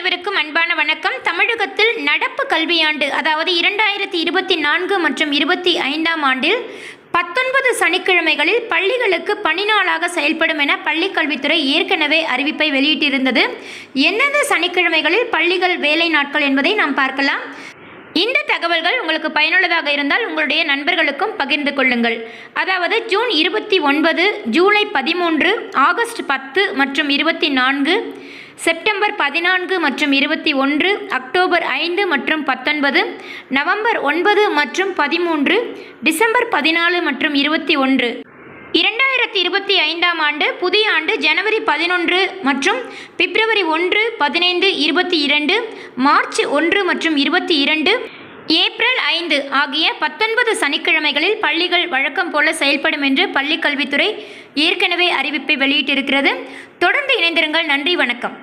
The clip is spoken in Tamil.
அனைவருக்கும் அன்பான வணக்கம். தமிழகத்தில் நடப்பு கல்வியாண்டு அதாவது இரண்டாயிரத்தி இருபத்தி நான்கு மற்றும் இருபத்தி ஐந்தாம் ஆண்டில் பத்தொன்பது சனிக்கிழமைகளில் பள்ளிகளுக்கு பணி நாளாக செயல்படும் என பள்ளிக்கல்வித்துறை ஏற்கனவே அறிவிப்பை வெளியிட்டிருந்தது. எந்தெந்த சனிக்கிழமைகளில் பள்ளிகள் வேலை நாட்கள் என்பதை நாம் பார்க்கலாம். இந்த தகவல்கள் உங்களுக்கு பயனுள்ளதாக இருந்தால் உங்களுடைய நண்பர்களுக்கும் பகிர்ந்து கொள்ளுங்கள். அதாவது ஜூன் இருபத்தி ஒன்பது ஜூலை பதிமூன்று ஆகஸ்ட் பத்து மற்றும் இருபத்தி நான்கு செப்டம்பர் பதினான்கு மற்றும் இருபத்தி ஒன்று அக்டோபர் ஐந்து மற்றும் பத்தொன்பது நவம்பர் ஒன்பது மற்றும் பதிமூன்று டிசம்பர் பதினாலு மற்றும் இருபத்தி ஒன்று. இரண்டாயிரத்தி இருபத்தி ஐந்தாம் ஆண்டு புதிய ஆண்டு ஜனவரி பதினொன்று மற்றும் பிப்ரவரி ஒன்று பதினைந்து இருபத்தி இரண்டு மார்ச் ஒன்று மற்றும் இருபத்தி இரண்டு ஏப்ரல் ஐந்து ஆகிய பத்தொன்பது சனிக்கிழமைகளில் பள்ளிகள் வழக்கம் போல செயல்படும் என்று பள்ளிக் கல்வித்துறை ஏற்கனவே அறிவிப்பை வெளியிட்டிருக்கிறது. தொடர்ந்து இணைந்திருங்கள். நன்றி வணக்கம்.